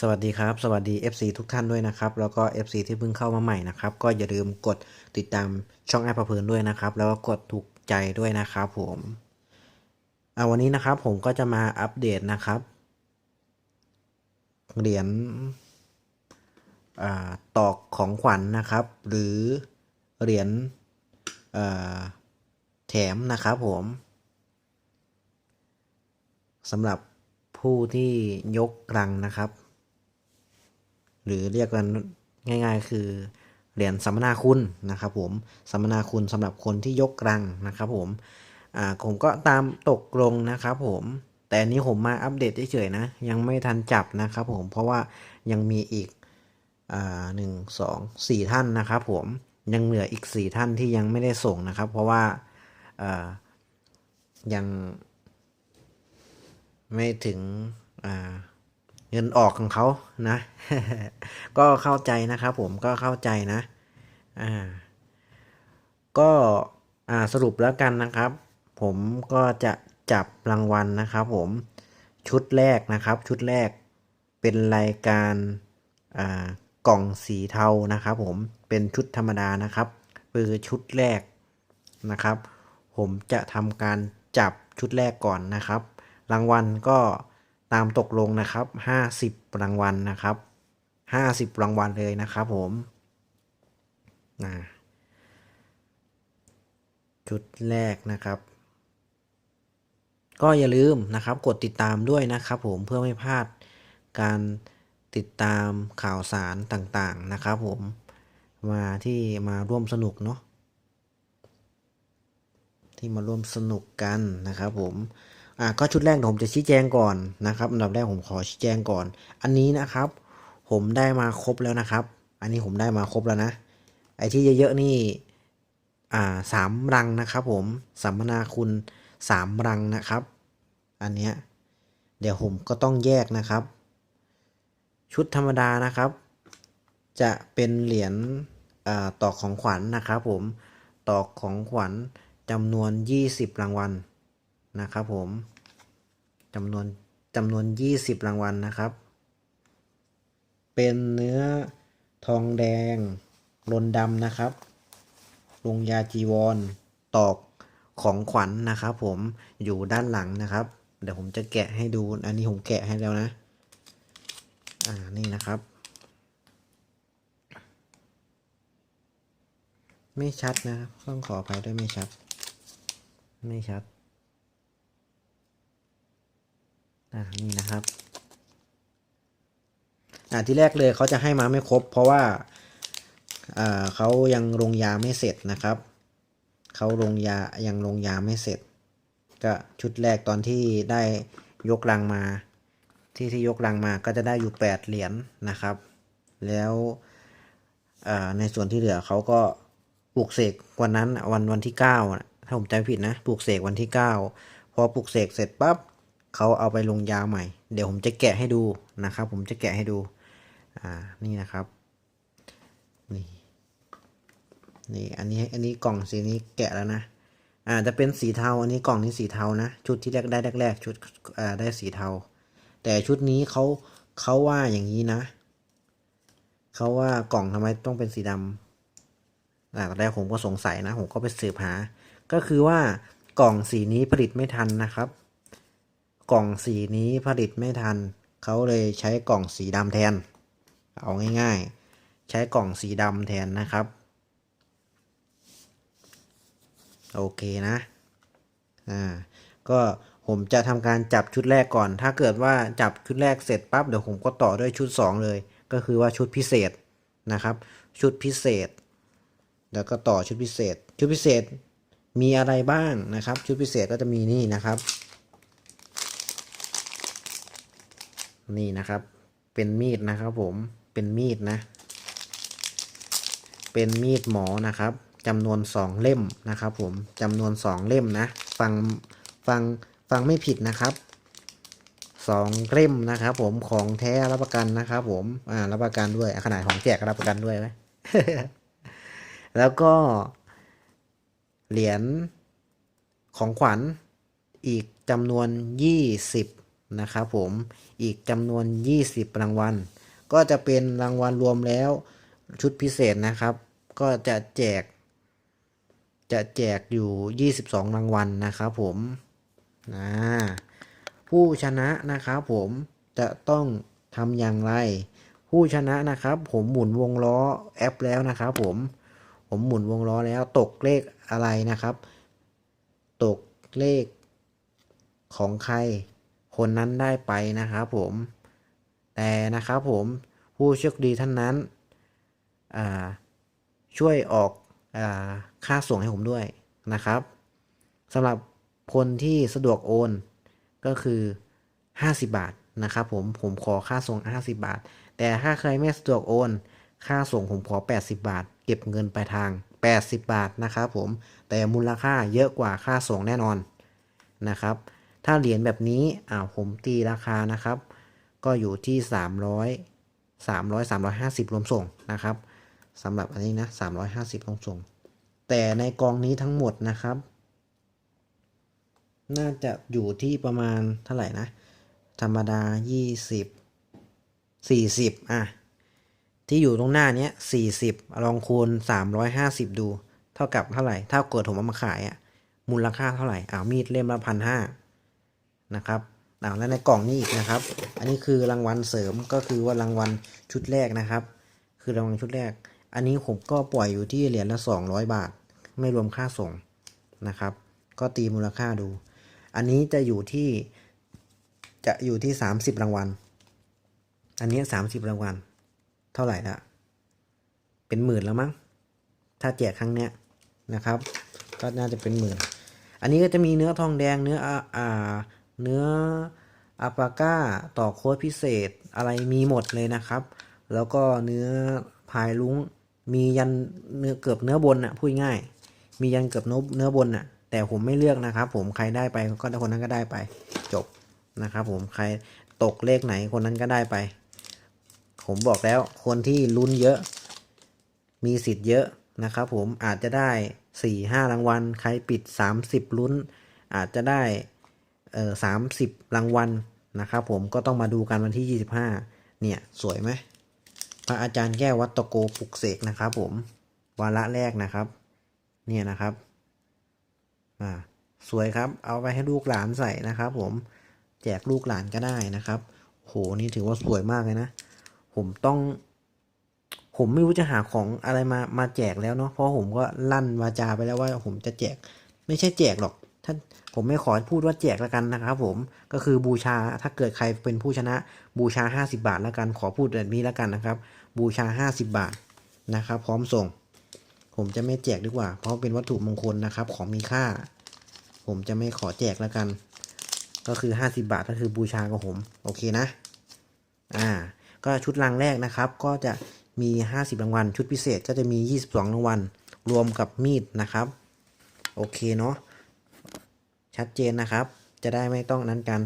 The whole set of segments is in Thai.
สวัสดีครับ สวัสดี FC ทุกท่านด้วยนะครับ แล้วก็ FC ที่เพิ่งเข้ามาใหม่นะครับ ก็อย่าลืมกดติดตามช่องแอปประเพลินด้วยนะครับ แล้วก็กดถูกใจด้วยนะครับผมเอาวันนี้นะครับผมก็จะมาอัปเดตนะครับ เหรียญตอกของขวัญนะครับ หรือเหรียญแถมนะครับผมสำหรับผู้ที่ยกรังนะครับ หรือเรียกกันง่าย ๆ คือเหรียญสัมมนาคุณนะครับผมสัมมนาคุณสำหรับคนที่ยกรังนะครับผมอ่าผมก็ตามตกลงนะครับผมแต่นนี้ผมมาอัปเดตเฉยๆนะ ยังไม่ทันจับนะครับผมเพราะว่ายังมีอีกอ่าหนึ่งสองสี่ท่านนะครับผมยังเหลืออีกสี่ท่านที่ยังไม่ได้ส่งนะครับ เพราะว่าอ่ายังไม่ถึงอ่า เงินออกของเขานะ ก็เข้าใจนะครับผมก็เข้าใจนะ อ่า ก็อ่าสรุปแล้วกันนะครับ ผมก็จะจับรางวัลนะครับ ผมชุดแรกนะครับ ชุดแรกเป็นรายการอ่ากล่องสีเทานะครับ ผมเป็นชุดธรรมดานะครับคือชุดแรกนะครับ ผมจะทำการจับชุดแรกก่อนนะครับ รางวัลก็ ตามตกลงนะครับ 50 รางวัลนะครับ 50 รางวัลเลยนะครับผมนะชุดแรกนะครับ ก็อย่าลืมนะครับ กดติดตามด้วยนะครับ ผมเพื่อไม่พลาดการติดตามข่าวสารต่างๆนะครับ ผมมาที่มาร่วมสนุกเนาะที่มาร่วมสนุกกันนะครับผม อ่าก็ชุดแรกผมจะชี้แจงก่อนนะครับอันดับแรกผมขอชี้แจงก่อน อันนี้นะครับ ผมได้มาครบแล้วนะครับ อันนี้ผมได้มาครบแล้วนะ ไอ้ที่เยอะๆนี่อ่าสามรังนะครับผมสัมมนาคุณสามรังนะครับ อันเนี้ยเดี๋ยวผมก็ต้องแยกนะครับ ชุดธรรมดานะครับ จะเป็นเหรียญตอกของขวัญนะครับผมตอกของขวัญจำนวน 20 รางวัลนะครับผม จำนวนจำนวน 20 รางวัลนะครับ เป็นเนื้อทองแดงลนดำนะครับลงยาจีวร ตอกของขวัญนะครับ ผมอยู่ด้านหลังนะครับ เดี๋ยวผมจะแกะให้ดู อันนี้ผมแกะให้แล้วนะ อ่านี่นะครับ ไม่ชัดนะครับต้องขออภัยด้วยไม่ชัด ไม่ชัด อ่านี่นะครับอ่าที่แรกเลยเขาจะให้มาไม่ครบ เพราะว่าอ่าเขายังลงยาไม่เสร็จนะครับเขาลงยายังลงยาไม่เสร็จ ก็ชุดแรกตอนที่ได้ยกลังมา ที่ที่ยกลังมาก็จะได้อยู่แปดเหรียญนะครับ แล้วในส่วนที่เหลือเขาก็ปลูกเสกวันนั้นวันวันที่เก้าถ้าผมจำผิดนะปลูกเสกวันที่เก้าพอปลูกเสกเสร็จปั๊บ เขาเอาไปลงยาใหม่ เดี๋ยวผมจะแกะให้ดูนะครับ ผมจะแกะให้ดู อ่า นี่นะครับ นี่ นี่ อันนี้ อันนี้กล่องสีนี้แกะแล้วนะ อ่า จะเป็นสีเทา อันนี้กล่องนี้สีเทานะ ชุดที่แรกได้แรกๆชุด อ่า ได้สีเทา แต่ชุดนี้เขาเขาว่าอย่างนี้นะ เขาว่ากล่องทำไมต้องเป็นสีดำอ่าตอนแรกผมก็สงสัยนะ ผมก็ไปสืบหา ก็คือว่ากล่องสีนี้ผลิตไม่ทันนะครับ กล่องสีนี้ผลิตไม่ทัน เขาเลยใช้กล่องสีดำแทน เอาง่ายๆ ใช้กล่องสีดำแทนนะครับ โอเคนะ อ่า ก็ผมจะทำการจับชุดแรกก่อน ถ้าเกิดว่าจับชุดแรกเสร็จปั๊บเดี๋ยวผมก็ต่อด้วยชุด 2 เลย ก็คือว่าชุดพิเศษนะครับ ชุดพิเศษ แล้วก็ต่อชุดพิเศษ ชุดพิเศษมีอะไรบ้างนะครับ ชุดพิเศษก็จะมีนี่นะครับ นี่นะครับ เป็นมีดนะครับผมเป็นมีดนะ เป็นมีดหมอนะครับจำนวนสองเล่มนะครับผมจำนวนสองเล่มนะ ฟังฟังฟังไม่ผิดนะครับสองเล่มนะครับผมของแท้รับประกันนะครับผมอ่ารับประกันด้วยขนาดของแจกก็รับประกันด้วยไหมแล้วก็เหรียญของขวัญอีกจำนวน 20 นะครับผมอีกจำนวน 20 รางวัล ก็จะเป็นรางวัลรวมแล้วชุดพิเศษนะครับ ก็จะแจก จะแจกอยู่ 22 รางวัลนะครับผมนะผู้ชนะนะครับผมจะต้องทำอย่างไร ผู้ชนะนะครับ ผมหมุนวงล้อแอปแล้วนะครับผมผมหมุนวงล้อแล้วตกเลขอะไรนะครับ ตกเลขของใคร คนนั้นได้ไปนะครับผม แต่นะครับผมผู้โชคดีท่านนั้นช่วยออกอค่าส่งให้ผมด้วยนะครับสำหรับคนที่สะดวกโอนก็คือ 50 บาทนะครับผมผมขอค่าส่ง 50 บาท แต่ถ้าใครไม่สะดวกโอน ค่าส่งผมขอ 80 บาท เก็บเงินปลายทาง 80 บาทนะครับผมแต่มูลค่าเยอะกว่าค่าส่งแน่นอนนะครับ ถ้าเหรียญแบบนี้อ่าผมตีราคานะครับ ก็อยู่ที่ 300 300 350 รวมส่งนะครับสำหรับอันนี้นะ 350 รวมส่ง แต่ในกองนี้ทั้งหมดนะครับ น่าจะอยู่ที่ประมาณเท่าไหร่นะ ธรรมดา 20 40 อะ ที่อยู่ตรงหน้านี้40 ลองคูณ 350 ดู เท่ากับเท่าไหร่ ถ้าเกิดผมเอามาขายอะ มูลค่าเท่าไหร่อ้าวมีดเล่มละพันห้า นะครับอาแล้วในกล่องนี้อีกนะครับ อันนี้คือรางวัลเสริมก็คือว่ารางวัลชุดแรกนะครับ คือรางวัลชุดแรก อันนี้ผมก็ปล่อยอยู่ที่เหรียญละ 200 บาท ไม่รวมค่าส่งนะครับ ก็ตีมูลค่าดู อันนี้จะอยู่ที่จะอยู่ที่ 30 รางวัล อันนี้ 30 รางวัล เท่าไหร่ละ เป็นหมื่นแล้วมั้ง ถ้าแจกครั้งเนี้ยนะครับ ก็น่าจะเป็นหมื่น อันนี้ก็จะมีเนื้อทองแดงเนื้ออ่า เนื้ออัปาก้าต่อโค้ดพิเศษอะไรมีหมดเลยนะครับ แล้วก็เนื้อพายลุงมียันเนื้อเกือบเนื้อบนน่ะพูดง่าย มียันเกือบเนื้อเนื้อบนน่ะแต่ผมไม่เลือกนะครับ ผมใครได้ไปก็คนนั้นก็ได้ไป จบนะครับผมใครตกเลขไหนคนนั้นก็ได้ไป ผมบอกแล้วคนที่ลุ้นเยอะ มีสิทธิ์เยอะนะครับ ผมอาจจะได้สี่ห้ารางวัล ใครปิด 30 ลุ้น อาจจะได้ เอ่อสามสิบรางวัลนะครับผมก็ต้องมาดูกันวันที่ 25 เนี่ย สวยไหมพระอาจารย์แก้ววัตโกปลุกเสกนะครับผมวาระแรกนะครับ เนี่ยนะครับอ่าสวยครับ เอาไปให้ลูกหลานใส่นะครับ ผมแจกลูกหลานก็ได้นะครับ โหนี่ถือว่าสวยมากเลยนะ ผมต้อง ผมไม่รู้จะหาของอะไรมามาแจกแล้วเนาะเพราะผมก็ลั่นวาจาไปแล้วว่าผมจะแจก ไม่ใช่แจกหรอก ท่านผมไม่ขอพูดว่าแจกแล้วกันนะครับผมก็คือบูชาถ้าเกิดใครเป็นผู้ชนะบูชา 50 บาทแล้วกัน ขอพูดแบบนี้แล้วกันนะครับ บูชา 50 บาทนะครับ พร้อมส่ง ผมจะไม่แจกดีกว่า เพราะเป็นวัตถุมงคลนะครับ ของมีค่า ผมจะไม่ขอแจกแล้วกัน ก็คือ 50 บาทก็คือบูชากับผมโอเคนะอ่าก็ชุดรางแรกนะครับ ก็จะมี 50 รางวัล ชุดพิเศษก็จะมี 22 รางวัล รวมกับมีดนะครับ โอเคเนาะ ชัดเจนนะครับ จะได้ไม่ต้องนั้นกัน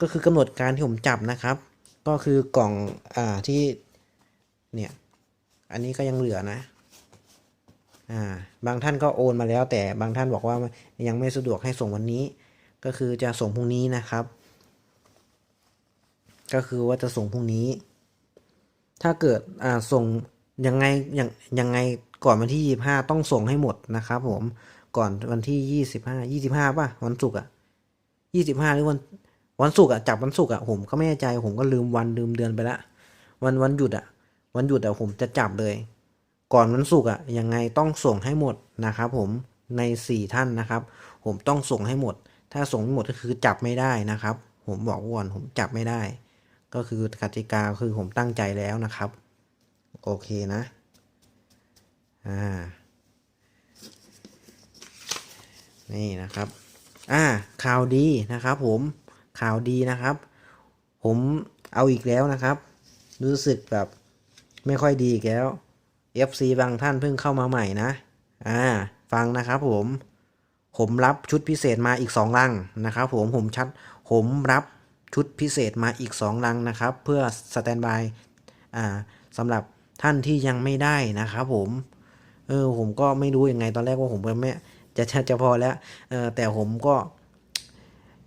ก็คือกำหนดการที่ผมจับนะครับ ก็คือกล่องอ่าที่เนี่ยอันนี้ก็ยังเหลือนะอ่าบางท่านก็โอนมาแล้ว แต่บางท่านบอกว่ายังไม่สะดวกให้ส่งวันนี้ ก็คือจะส่งพรุ่งนี้นะครับ ก็คือว่าจะส่งพรุ่งนี้ ถ้าเกิดอ่าส่งยังไงยังยังไงก่อนวันที่ยี่ห้าต้องส่งให้หมดนะครับผม ก่อนวันที่ยี่สิบห้ายี่สิบห้าป่ะวันศุกร์อะยี่สิบห้าหรือวันวันศุกร์อะจับวันศุกร์อะผมก็ไม่แน่ใจผมก็ลืมวันลืมเดือนไปละวันวันหยุดอะ วันหยุดอะผมจะจับเลย ก่อนวันศุกร์อะยังไงต้องส่งให้หมดนะครับผมในสี่ท่านนะครับ ผมต้องส่งให้หมด ถ้าส่งไม่หมดก็คือจับไม่ได้นะครับ ผมบอกก่อนผมจับไม่ได้ ก็คือกติกาคือผมตั้งใจแล้วนะครับ โอเคนะอ่า นี่นะครับ อ่า ข่าวดีนะครับ ผม ข่าวดีนะครับ ผมเอาอีกแล้วนะครับ รู้สึกแบบไม่ค่อยดีอีกแล้ว FC บางท่านเพิ่งเข้ามาใหม่นะ อ่า ฟังนะครับผม ผมรับชุดพิเศษมาอีกสองลังนะครับ ผม ผมชัด ผมรับชุดพิเศษมาอีกสองลังนะครับ เพื่อสแตนบาย อ่าสำหรับท่านที่ยังไม่ได้นะครับผม เออ ผมก็ไม่รู้ยังไงตอนแรกว่าผมก็ไม่ จะจะจะพอแล้วเออแต่ผมก็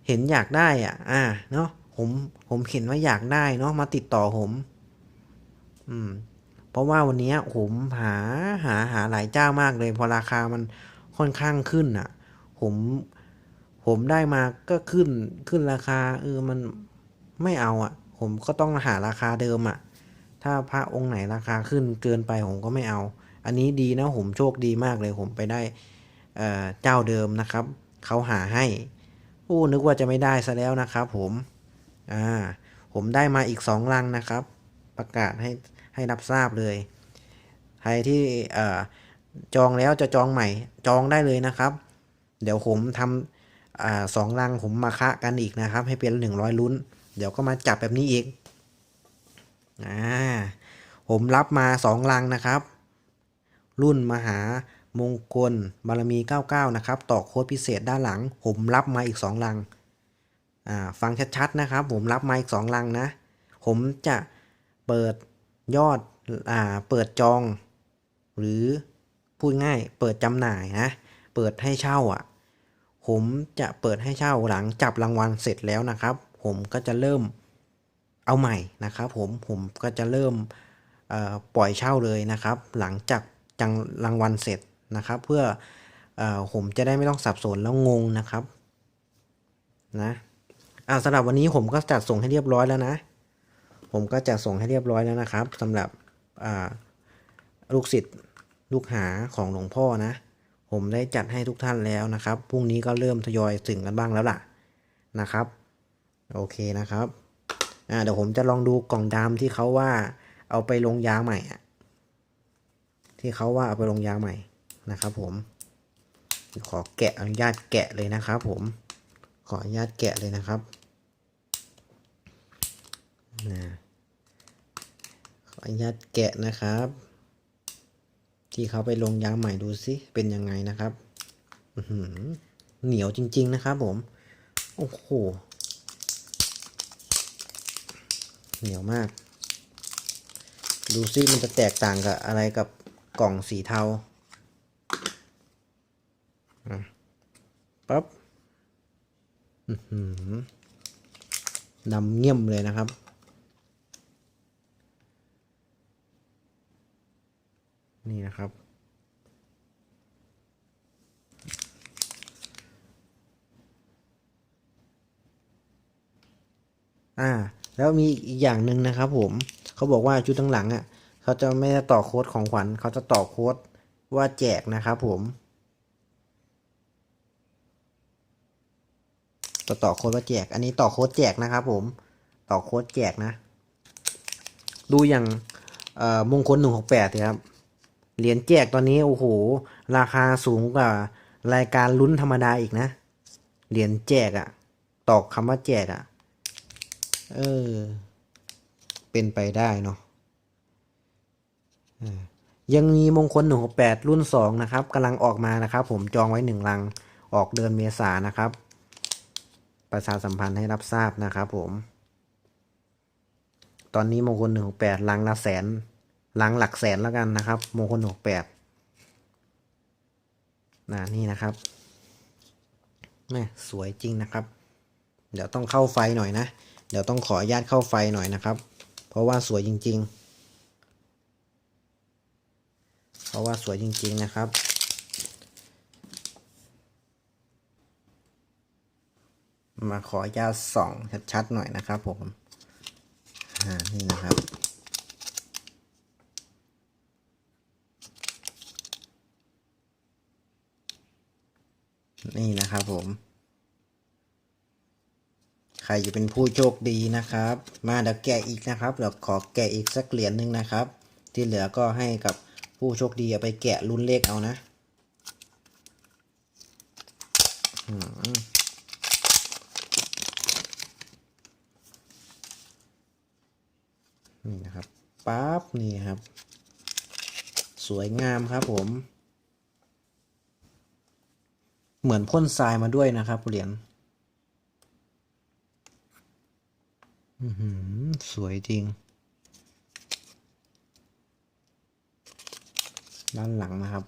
เห็นอยากได้อะ อ่า เนาะผมผมเห็นว่าอยากได้เนาะมาติดต่อผม อืม เพราะว่าวันนี้ผมหาหาหาหลายเจ้ามากเลย พอราคามันค่อนข้างขึ้นอะ ผมผมได้มาก็ขึ้นขึ้นราคาเออมันไม่เอาอะ ผมก็ต้องหาราคาเดิมอะ ถ้าพระองค์ไหนราคาขึ้นเกินไปผมก็ไม่เอา อันนี้ดีนะผมโชคดีมากเลยผมไปได้ เเจ้าเดิมนะครับเขาหาให้โอ้นึกว่าจะไม่ได้ซะแล้วนะครับผมอ่าผมได้มาอีกสองลังนะครับ ประกาศให้ให้รับทราบเลย ใครที่เอ่อจองแล้วจะจองใหม่จองได้เลยนะครับ เดี๋ยวผมทำอสองลังผมมาคะกันอีกนะครับ ให้เป็นหนึ่งร้อยลุ้น เดี๋ยวก็มาจับแบบนี้อีกอ่าผมรับมาสองลังนะครับ รุ่นมหา มงคลบารมี 99 นะครับ ต่อโค้ดพิเศษด้านหลัง ผมรับมาอีก 2 ลัง อ่า ฟังชัดๆ นะครับ ผมรับมาอีก 2 ลังนะ ผมจะเปิดยอด อ่า เปิดจอง หรือพูดง่าย เปิดจำหน่ายนะ เปิดให้เช่าอะ ผมจะเปิดให้เช่าหลังจับรางวัลเสร็จแล้วนะครับ ผมก็จะเริ่มเอาใหม่นะครับ ผม ผมก็จะเริ่มปล่อยเช่าเลยนะครับ หลังจากจังรางวัลเสร็จ นะครับ เพื่ออผมจะได้ไม่ต้องสับสนแล้วงงนะครับนะอ่าสำหรับวันนี้ผมก็จัดส่งให้เรียบร้อยแล้วนะ ผมก็จัดส่งให้เรียบร้อยแล้วนะครับสำหรับลูกศิษย์ลูกหาของหลวงพ่อนะ ผมได้จัดให้ทุกท่านแล้วนะครับพรุ่งนี้ก็เริ่มทยอยถึงกันบ้างแล้วล่ะนะครับ โอเคนะครับอ่าเดี๋ยวผมจะลองดูกล่องดำที่เขาว่าเอาไปลงยาใหม่อะที่เขาว่าเอาไปลงยาใหม่ นะครับผมขอแกะอนุญาตแกะเลยนะครับผมขออนุญาตแกะเลยนะครับนะขออนุญาตแกะนะครับ ที่เขาไปลงยาใหม่ดูสิเป็นยังไงนะครับอื้อหือเหนียวจริง ๆ นะครับผม โอ้โห เหนียวมาก ดูซิมันจะแตกต่างกับอะไรกับกล่องสีเทาอะ ปั๊บอื้อหือดำเงี่ยมเลยนะครับ นี่นะครับ อ่า แล้วมีอีกอย่างหนึ่งนะครับผม เขาบอกว่าชุดทั้งหลังอะ เขาจะไม่ได้ต่อโค้ดของขวัญ เขาจะต่อโค้ดว่าแจกนะครับผม ต่อต่อโค้ดว่าแจก อันนี้ต่อโค้ดแจกนะครับผม ต่อโค้ดแจกนะ ดูอย่างมงคลหนึ่งหกแปดครับ เหรียญแจกตอนนี้โอ้โห ราคาสูงกว่ารายการลุ้นธรรมดาอีกนะ เหรียญแจกอะตอกคำว่าแจกอะเออ เป็นไปได้เนาะอ่ายังมีมงคลหนึ่งหกแปดรุ่นสองนะครับกำลังออกมานะครับ ผมจองไว้หนึ่งลังออกเดือนเมษานะครับ ประชาสัมพันธ์ให้รับทราบนะครับผม ตอนนี้มงคลหนึ่งหกแปดลังละแสนลังหลักแสนแล้วกันนะครับ มงคลหกแปดนะนี่นะครับแม่สวยจริงนะครับ เดี๋ยวต้องเข้าไฟหน่อยนะ เดี๋ยวต้องขออนุญาตเข้าไฟหน่อยนะครับ เพราะว่าสวยจริง ๆ เพราะว่าสวยจริง ๆ นะครับ มาขอญาตส่องชัดๆหน่อยนะครับผมอ่านี่นะครับนี่นะครับผม ใครจะเป็นผู้โชคดีนะครับ มาเดี๋ยวแกะอีกนะครับเดี๋ยวขอแกะอีกสักเหรียญหนึ่งนะครับ ที่เหลือก็ให้กับผู้โชคดีเอาไปแกะลุ้นเลขเอานะอืม นี่นะครับปั๊บนี่ครับ สวยงามครับผม เหมือนพ่นทรายมาด้วยนะครับเหรียญหือสวยจริง ด้านหลังนะครับ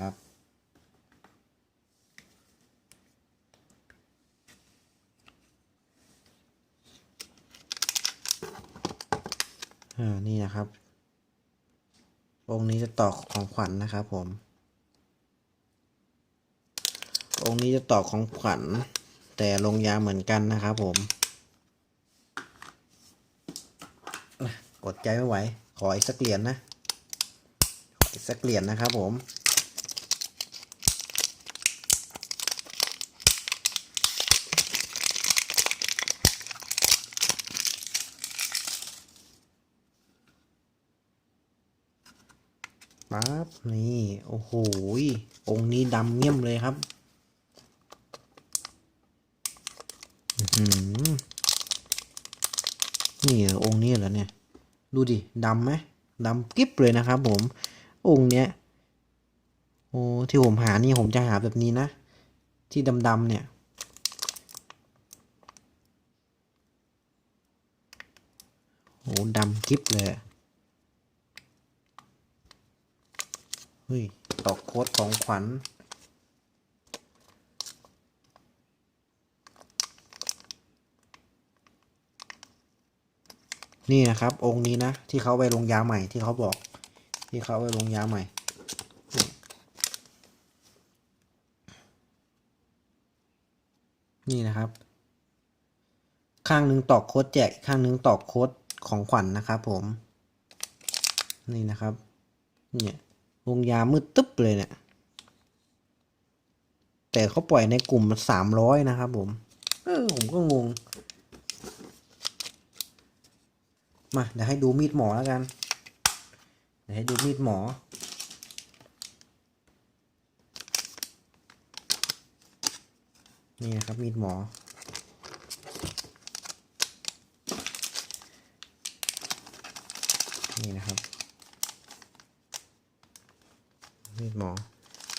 ครับนี่นะครับ องค์นี้จะต่อของขวัญนนะครับผม องค์นี้จะต่อของขวัญ แต่ลงยาเหมือนกันนะครับผมกดใจไม่ไหว ขออีกสักเหรียญนนะ อีกสักเหรียญนนะครับผม ปั๊บนี่โอ้โหองค์นี้ดำเมี่ยมเลยครับอื้อหือนี่อองค์นี้เหรอเนี่ย ดูดิดำไหมดำกิ๊บเลยนะครับผม องค์เนี้ยโอ้ที่ผมหานี่ผมจะหาแบบนี้นะ ที่ดำๆเนี่ยโอ้ดำกิ๊บเลยอะ เฮ้ยตอกโค้ดของขวัญ นี่นะครับ องค์นี้นะ ที่เขาไปลงยาใหม่ที่เขาบอก ที่เขาไปลงยาใหม่นี่นะครับ ข้างหนึ่งตอกโค้ดแจกอีกข้างหนึ่งตอกโค้ดของขวัญนนะครับผม นี่นะครับ เนี่ย วงยามืดตึ๊บเลยเนี่ย แต่เขาปล่อยในกลุ่มสามร้อยนะครับผม เออผมก็งง มาเดี๋ยวให้ดูมีดหมอแล้วกัน เดี๋ยวให้ดูมีดหมอนี่นะครับมีดหมอ นี่นะครับ มีด หมอ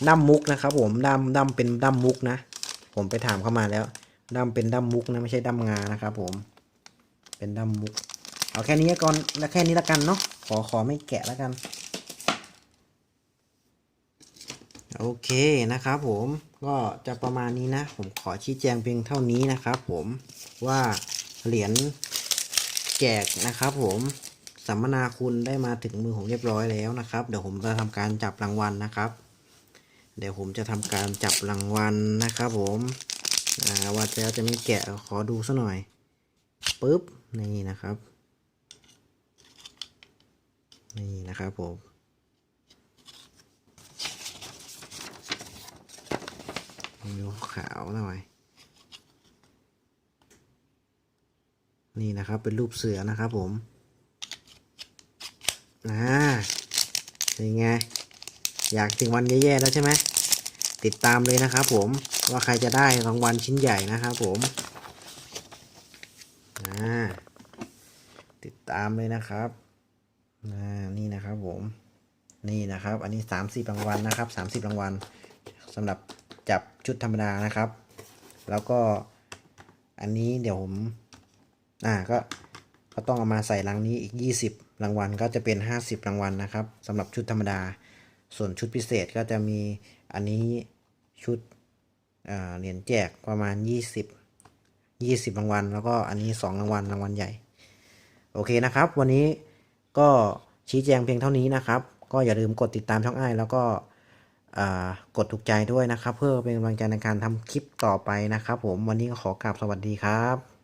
ด้ามมุกนะครับ ผมด้ามด้ามเป็นด้ามมุกนะ ผมไปถามเข้ามาแล้วด้ามเป็นด้ามมุกนะไม่ใช่ด้ามงานะครับ ผม เป็นด้ามมุก เอาแค่นี้ก่อนแล้วแค่นี้ละกันเนาะขอขอไม่แกะแล้วกัน โอเคนะครับ ผมก็จะประมาณนี้นะ ผมขอชี้แจงเพียงเท่านี้นะครับ ผมว่าเหรียญแจกนะครับ ผม สัมมนาคุณได้มาถึงมือผมเรียบร้อยแล้วนะครับ เดี๋ยวผมจะทำการจับรางวัลนะครับ เดี๋ยวผมจะทำการจับรางวัลนะครับ ผมว่าแล้วจะไม่แกะขอดูซะหน่อยปุ๊บนี่นะครับ นี่นะครับผมดูขาวหน่อยนี่นะครับเป็นรูปเสือนะครับผม อ่าเป็นไง อยากถึงวันแย่ๆแล้วใช่ไหมติดตามเลยนะครับผมว่าใครจะได้รางวัลชิ้นใหญ่นะครับผมอ่าติดตามเลยนะครับอ่านี่นะครับผม นี่นะครับ อันนี้ 30รางวัลนะครับ 30รางวัลสำหรับจับชุดธรรมดานะครับ แล้วก็อันนี้เดี๋ยวผม อ่าก็ก็ต้องเอามาใส่รังนี้อีก 20 รางวัลก็จะเป็น 50 รางวัลนะครับสำหรับชุดธรรมดา ส่วนชุดพิเศษก็จะมีอันนี้ชุดเหรียญแจกประมาณ 20 20 รางวัล แล้วก็อันนี้ 2 รางวัลรางวัลใหญ่ โอเคนะครับ วันนี้ก็ชี้แจงเพียงเท่านี้นะครับ ก็อย่าลืมกดติดตามช่องไอ้แล้วก็กดถูกใจด้วยนะครับ เพื่อเป็นกำลังใจในการทำคลิปต่อไปนะครับ ผมวันนี้ก็ขอกราบสวัสดีครับ